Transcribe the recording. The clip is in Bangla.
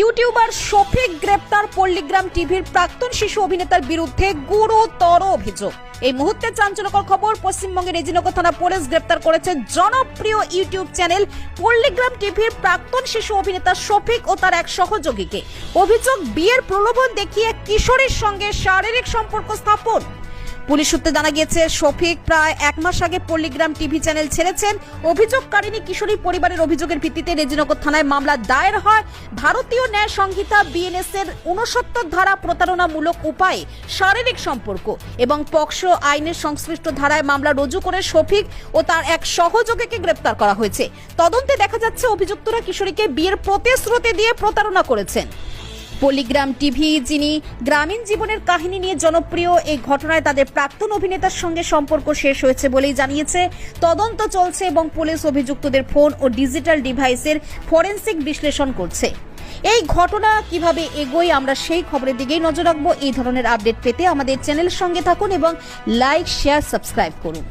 ইউটিউবার শফিক গ্রেপ্তার পল্লিগ্রাম টিভির প্রাক্তন শিশু অভিনেতার বিরুদ্ধে গুরুতর অভিযোগ। এই মুহূর্তে চাঞ্চল্যকর খবর, পশ্চিমবঙ্গের রেজিনগর থানা পুলিশ গ্রেপ্তার করেছে জনপ্রিয় ইউটিউব চ্যানেল পল্লিগ্রাম টিভির প্রাক্তন শিশু অভিনেতা শফিক ও তার এক সহযোগীকে। অভিযোগ, বিয়ের প্রলোভন দেখিয়ে কিশোরীর সঙ্গে শারীরিক সম্পর্ক স্থাপন। পুলিশ সূত্রে জানা গিয়েছে, শফিক প্রায় এক মাস আগে পল্লীগ্রাম টিভি চ্যানেল ছেড়েছেন। অভিযোগকারিনী কিশোরী পরিবারের অভিযোগের ভিত্তিতে রেজিনগর থানায় মামলা দায়ের হয়। ভারতীয় ন্যায় সংহিতা বিএনএস এর উনসত্তর ধারা প্রতারণামূলক উপায়ে শারীরিক সম্পর্ক এবং পক্সো আইনের সংশ্লিষ্ট ধারায় মামলা রুজু করে শফিক ও তার এক সহযোগীকে গ্রেপ্তার করা হয়েছে। তদন্তে দেখা যাচ্ছে, অভিযুক্তরা কিশোরীকে বিয়ের প্রতিশ্রুতি দিয়ে প্রতারণা করেছেন। পল্লীগ্রাম টিভি, যিনি গ্রামীণ জীবনের কাহিনী নিয়ে জনপ্রিয়, এই ঘটনায় তাদের প্রাক্তন অভিনেতার সঙ্গে সম্পর্ক শেষ হয়েছে বলেই জানিয়েছে। তদন্ত চলছে এবং পুলিশ অভিযুক্তদের ফোন ও ডিজিটাল ডিভাইসের ফরেনসিক বিশ্লেষণ করছে। এই ঘটনা কীভাবে এগোয় আমরা সেই খবরের দিকেই নজর রাখব। এই ধরনের আপডেট পেতে আমাদের চ্যানেলের সঙ্গে থাকুন এবং লাইক, শেয়ার, সাবস্ক্রাইব করুন।